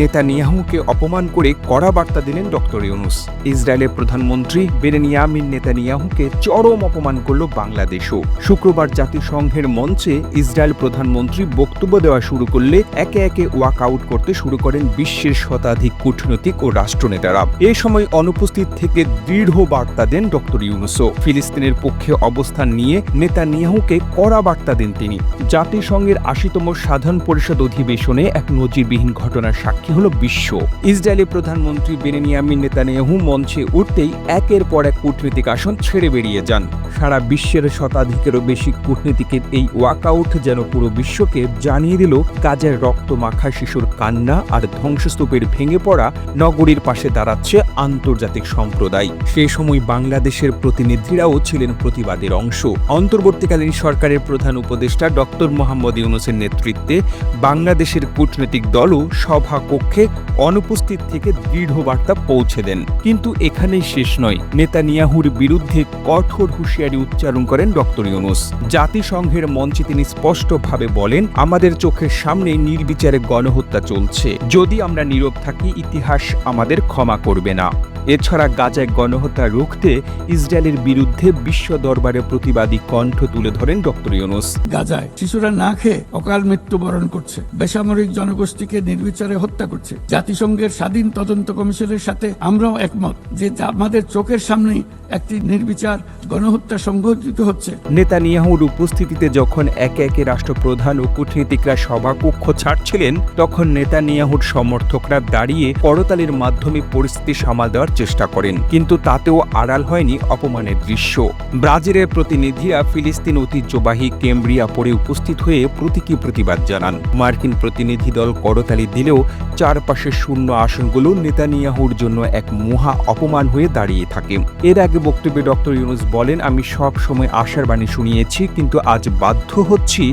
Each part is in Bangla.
নেতানিয়াহুকে অপমান করে কড়া বার্তা দিলেন ডক্টর ইউনুস। ইসরায়েলের প্রধানমন্ত্রী বেরেনিয়ামিন নেতানিয়াহুকে চরম অপমান করল বাংলাদেশও। শুক্রবার জাতিসংঘের মঞ্চে ইসরায়েল প্রধানমন্ত্রী বক্তব্য দেওয়া শুরু করলে একে একে ওয়াক আউট করতে শুরু করেন বিশ্বের শতাধিক কূটনৈতিক ও রাষ্ট্রনেতারা। এ সময় অনুপস্থিত থেকে দৃঢ় বার্তা দেন ডক্টর ইউনুসও। ফিলিস্তিনের পক্ষে অবস্থান নিয়ে নেতানিয়াহুকে কড়া বার্তা দেন তিনি। জাতিসংঘের আশিতম সাধারণ পরিষদ অধিবেশনে এক নজিরবিহীন ঘটনার সাক্ষী হল বিশ্ব? ইসরায়েলের প্রধানমন্ত্রী বেনিয়ামিন নেতানিয়াহু মঞ্চে উঠতেই একের পর এক কূটনৈতিক আসন ছেড়ে বেরিয়ে যান। সারা বিশ্বের শতাধিকেরও বেশি কূটনীতিকের এই ওয়াকআউট যেন পুরো বিশ্বকে জানিয়ে দিল কাজের রক্ত মাখা শিশুর কান্না আর ধ্বংসস্তূপের ভেঙে পড়া নগরীর পাশে দাঁড়াচ্ছে আন্তর্জাতিক সম্প্রদায়। সে সময় বাংলাদেশের প্রতিনিধিরাও ছিলেন প্রতিবাদের অংশ। অন্তর্বর্তীকালীন সরকারের প্রধান উপদেষ্টা ডক্টর মোহাম্মদ ইউনুসের নেতৃত্বে বাংলাদেশের কূটনৈতিক দলও সভা কক্ষে অনুপস্থিত থেকে দৃঢ় বার্তা পৌঁছে দেন। কিন্তু এখানেই শেষ নয়। নেতানিয়াহুর বিরুদ্ধে কঠোর হুঁশিয়ারি উচ্চারণ করেন ডক্টর ইউনুস। জাতিসংঘের মঞ্চে তিনি স্পষ্টভাবে বলেন, আমাদের চোখের সামনে নির্বিচারে গণহত্যা চলছে। যদি আমরা নীরব থাকি, ইতিহাস আমাদের ক্ষমা করবে না। এছাড়া গাজায় গণহত্যা রুখতে ইসরায়েলের বিরুদ্ধে বিশ্ব দরবারে প্রতিবাদী কণ্ঠ তুলে ধরেন ডক্টর ইউনুস। গাজায় শিশুরা না খেয়ে অকাল মৃত্যুবরণ করছে বেসামরিক জনগোষ্ঠীকে নির্বিচারে হত্যা করছে। জাতিসংঘের স্বাধীন তদন্ত কমিশনের সাথে আমরাও একমত যে আমাদের চোখের সামনেই একটি নির্বিচার গণহত্যা সংঘটিত হচ্ছে। নেতানিয়াহুর উপস্থিতিতে যখন একে একে রাষ্ট্রপ্রধান ও কূটনীতিকরা সভাকক্ষ ছাড়ছিলেন তখন নেতানিয়াহুর সমর্থকরা দাঁড়িয়ে করতালির মাধ্যমে পরিস্থিতি সামাল দেওয়ার চেষ্টা করেন, কিন্তু তাতেও আড়াল হয়নি অপমানের দৃশ্য। ব্রাজিলের প্রতিনিধিরা ফিলিস্তিন ঐতিহ্যবাহী কেমব্রিয়া পরে উপস্থিত হয়ে প্রতীকী প্রতিবাদ জানান। মার্কিন প্রতিনিধি দল করতালি দিলেও চারপাশের শূন্য আসনগুলো নেতানিয়াহুর জন্য এক মহা অপমান হয়ে দাঁড়িয়ে থাকে। এর আগে বক্তব্যে ডক্টর ইউনুস বলেন, আমি সব সময় আশার বাণী শুনিয়েছি, কিন্তু আজ বাধ্য হচ্ছি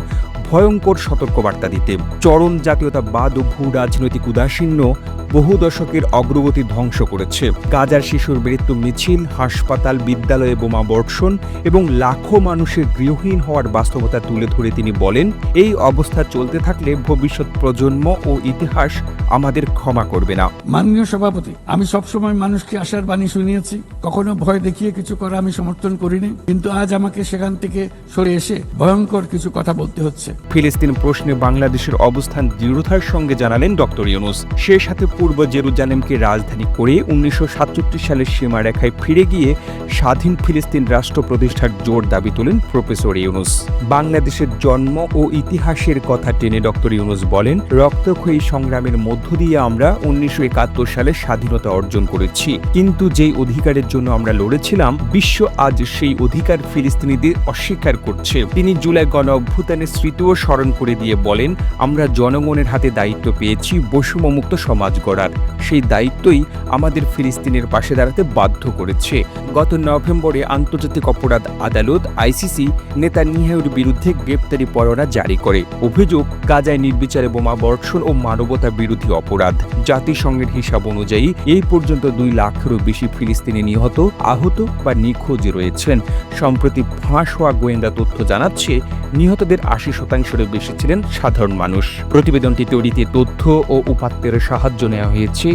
ভয়ঙ্কর সতর্কবার্তা দিতে চরম জাতীয়তাবাদ ও ভূ রাজনৈতিক উদাসীন্য বহু দশকের অগ্রগতি ধ্বংস করেছে। গাজার শিশুর মৃত্যু মিছিল, হাসপাতাল, বিদ্যালয়ে বোমা বর্ষণ এবং লাখো মানুষের গৃহহীন হওয়ার বাস্তবতা তুলে ধরে তিনি বলেন, এই অবস্থা চলতে থাকলে ভবিষ্যৎ প্রজন্ম ও ইতিহাস আমাদের ক্ষমা করবে না। মাননীয় সভাপতি, আমি সবসময় মানুষকে আশার বাণী শুনিয়েছি। কখনো ভয় দেখিয়ে কিছু করা আমি সমর্থন করিনি, কিন্তু আজ আমাকে সেখান থেকে সরে এসে ভয়ঙ্কর কিছু কথা বলতে হচ্ছে। ফিলিস্তিন প্রশ্নে বাংলাদেশের অবস্থান দৃঢ়তার সঙ্গে জানালেন ডক্টর ইউনুস। সে সাথে পূর্ব জেরুজালেমকে রাজধানী করে উনিশশো সালের সীমারেখায় ফিরে গিয়ে স্বাধীন ফিলিস্তিন রাষ্ট্র প্রতিষ্ঠার জোর দাবি তোলেন প্রফেসর ইউনুস। বাংলাদেশের জন্ম ও ইতিহাসের কথা টেনে ডক্টর ইউনুস বলেন, রক্তক্ষয়ী সংগ্রামের মধ্য দিয়ে আমরা উনিশশো একাত্তর সালে স্বাধীনতা অর্জন করেছি। কিন্তু যেই অধিকারের জন্য আমরা লড়েছিলাম, বিশ্ব আজ সেই অধিকার ফিলিস্তিনিদের অস্বীকার করছে। তিনি জুলাই গণ অভ্যুত্থানের স্মৃতিও স্মরণ করে দিয়ে বলেন আমরা জনগণের হাতে দায়িত্ব পেয়েছি বৈষম্যমুক্ত সমাজ গড়ার। সেই দায়িত্বই আমাদের ফিলিস্তিনের পাশে দাঁড়াতে বাধ্য করেছে। গত নভেম্বরে আন্তর্জাতিক অপরাধ আদালত আইসিসি নেতানিয়াহুর বিরুদ্ধে গ্রেপ্তারি পরোয়ানা জারি করে। অভিযোগ, গাজায় নির্বিচারে বোমা বর্ষণ ও মানবতা বিরোধী অপরাধ। জাতিসংঘের হিসাব অনুযায়ী এই পর্যন্ত দুই লাখেরও বেশি ফিলিস্তিনি নিহত, আহত বা নিখোঁজ রয়েছেন। সম্প্রতি ফাঁস হওয়া গোয়েন্দা তথ্য জানাচ্ছে, নিহতদের আশি শতাংশেরও বেশি ছিলেন সাধারণ মানুষ। প্রতিবেদনটি তৈরিতে তথ্য ও উপাত্তের সাহায্য নেওয়া হয়েছে